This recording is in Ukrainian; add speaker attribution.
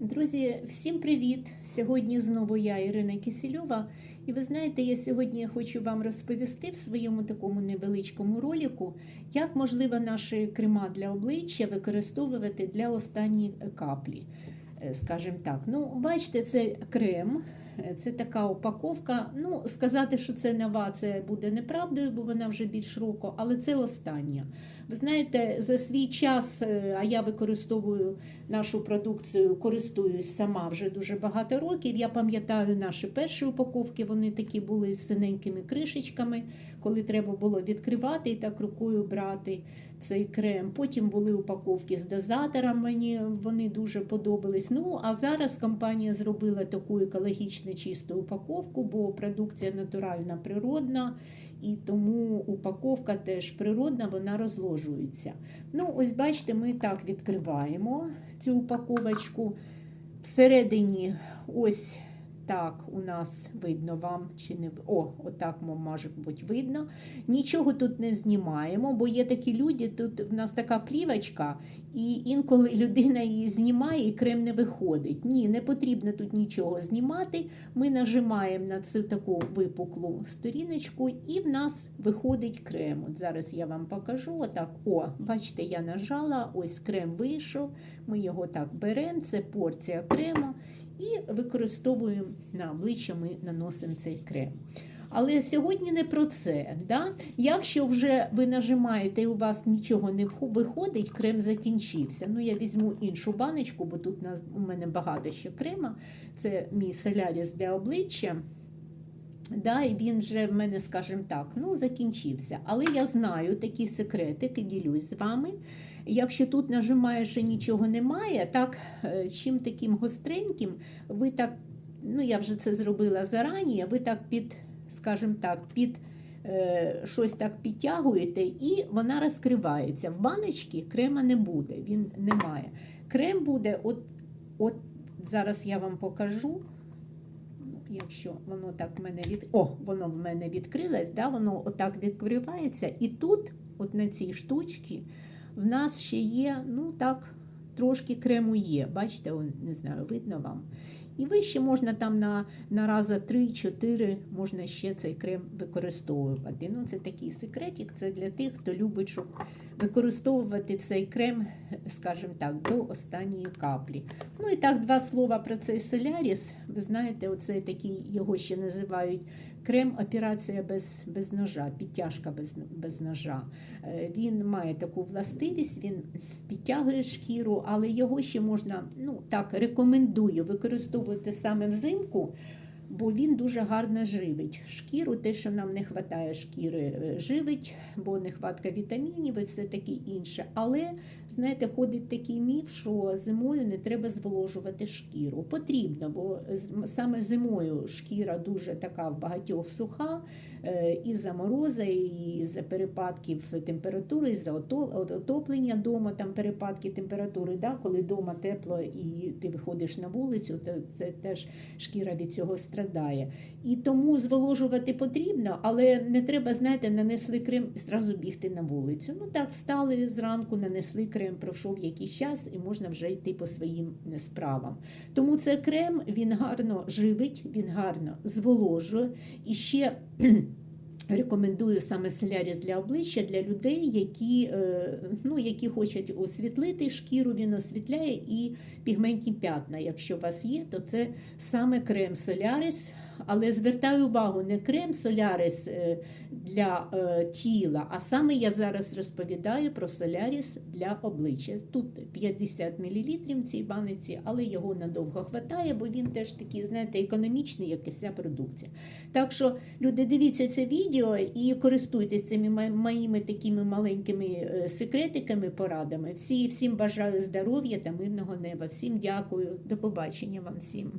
Speaker 1: Друзі, всім привіт! Сьогодні знову я, Ірина Кисельова. І ви знаєте, я сьогодні хочу вам розповісти в своєму такому невеличкому ролику, як можливо наші крема для обличчя використовувати для останньої каплі. Е, Скажімо так, ну, бачите, це крем, е, це така упаковка. Ну, сказати, що це нова, це буде неправдою, бо вона вже більш року, але це остання. Ви знаєте, за свій час, е, а я використовую нашу продукцію, користуюсь сама вже дуже багато років. Я пам'ятаю наші перші упаковки, вони такі були з синенькими кришечками, коли треба було відкривати і так рукою брати цей крем. Потім були упаковки з дозатором, мені вони дуже подобались. Ну, а зараз компанія зробила таку екологічно чисту упаковку, бо продукція натуральна, природна. І тому упаковка теж природна, вона розложується. Ну, ось бачите, ми так відкриваємо цю упаковочку. Всередині ось так у нас видно вам чи не О, отак може бути видно. Нічого тут не знімаємо, бо є такі люди, тут в нас така плівочка, і інколи людина її знімає і крем не виходить. Ні, не потрібно тут нічого знімати. Ми нажимаємо на цю таку випуклу сторіночку, і в нас виходить крем. От зараз я вам покажу. Отак, о, бачите, я нажала, ось крем вийшов. Ми його так беремо, це порція крему, і використовуємо на обличчя, ми наносимо цей крем. Але сьогодні не про це. Да? Якщо вже ви нажимаєте і у вас нічого не виходить, крем закінчився. Ну, я візьму іншу баночку, бо тут у мене багато ще крема. Це мій соляріс для обличчя. Да, і він вже в мене, скажімо так, ну, закінчився. Але я знаю такі секретики, ділюсь з вами. Якщо тут нажимаєш і нічого немає, так е, чим таким гостреньким, ви так, ну я вже це зробила зарані, ви так під, скажімо так, під е, щось так підтягуєте, і вона розкривається. В баночці крема не буде, він немає. Крем буде, от, от зараз я вам покажу. Якщо воно так в мене від... О, воно в мене відкрилось, да, воно отак відкривається. І тут, от на цій штучці, в нас ще є, ну так, трошки крему є. Бачите, не знаю, видно вам. І вище можна там на, на раза 3-4 можна ще цей крем використовувати. Ну, це такий секретик, це для тих, хто любить, щоб використовувати цей крем, скажімо так, до останньої каплі. Ну і так, два слова про цей соляріс. Ви знаєте, оцей такий, його ще називають крем операція без, без ножа, підтяжка без, без ножа. Е, Він має таку властивість, він підтягує шкіру, але його ще можна, ну так, рекомендую використовувати саме взимку. Бо він дуже гарно живить шкіру, те, що нам не вистачає шкіри, е, живить, бо нехватка вітамінів і все таке інше. Але, знаєте, ходить такий міф, що зимою не треба зволожувати шкіру. Потрібно, бо саме зимою шкіра дуже така в багатьох суха, е, і за мороза, і за перепадків температури, і за отоплення дома, там перепадки температури, да, коли вдома тепло і ти виходиш на вулицю, то це теж шкіра від цього страдає. І тому зволожувати потрібно, але не треба, знаєте, нанесли крем і зразу бігти на вулицю. Ну так, встали зранку, нанесли крем, пройшов якийсь час і можна вже йти по своїм е, справам. Тому це крем, він гарно живить, він гарно зволожує. І ще Рекомендую саме соляріс для обличчя для людей, які, е, ну, які хочуть освітлити шкіру, він освітляє і пігментні п'ятна. Якщо у вас є, то це саме крем соляріс. Але звертаю увагу, не крем соляріс е, для е, тіла, а саме я зараз розповідаю про соляріс для обличчя. Тут 50 мл в цій баниці, але його надовго хватає, бо він теж такий, знаєте, економічний, як і вся продукція. Так що, люди, дивіться це відео і користуйтесь цими моїми такими маленькими е, секретиками, порадами. Всі, всім бажаю здоров'я та мирного неба. Всім дякую. До побачення вам всім.